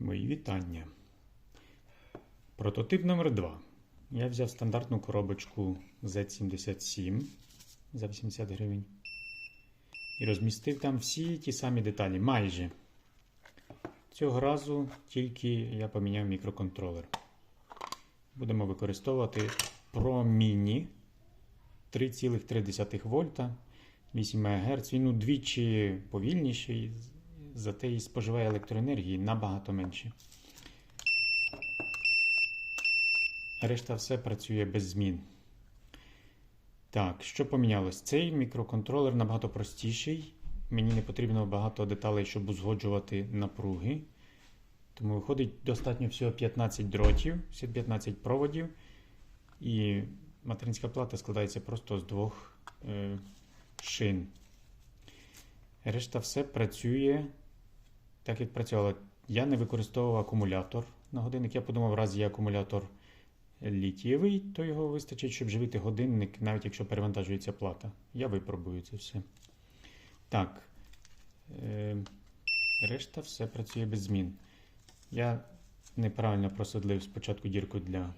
Мої вітання. Прототип номер 2 Я взяв стандартну коробочку Z77 за 80 гривень і розмістив там всі ті самі деталі, майже. Цього разу тільки я поміняв мікроконтролер. Будемо використовувати Pro Mini 3,3 вольта, 8 МГц. Він удвічі повільніший, зате і споживає електроенергії набагато менше. Решта все працює без змін. Так, що помінялось? Цей мікроконтролер набагато простіший. Мені не потрібно багато деталей, щоб узгоджувати напруги. Тому виходить достатньо всього 15 дротів, 15 проводів. І материнська плата складається просто з двох е, шин. Решта все працює так, як. Я не використовував акумулятор на годинник. Я подумав, раз є акумулятор літієвий, то його вистачить, щоб живити годинник, навіть якщо перевантажується плата. Я випробую це все. Так. Е, решта все працює без змін. Я неправильно просадлив спочатку дірку для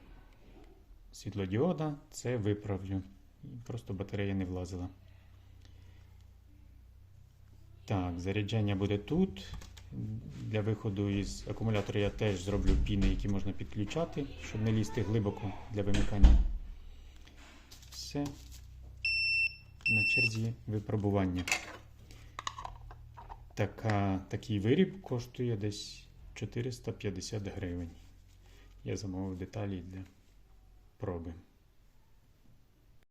світлодіода, це виправлю. Просто батарея не влазила. Так, заряджання буде тут. Для виходу із акумулятора я теж зроблю піни, які можна підключати, щоб не лізти глибоко для вимикання. Все. На черзі випробування. Така, такий виріб коштує десь 450 гривень. Я замовив деталі для проби.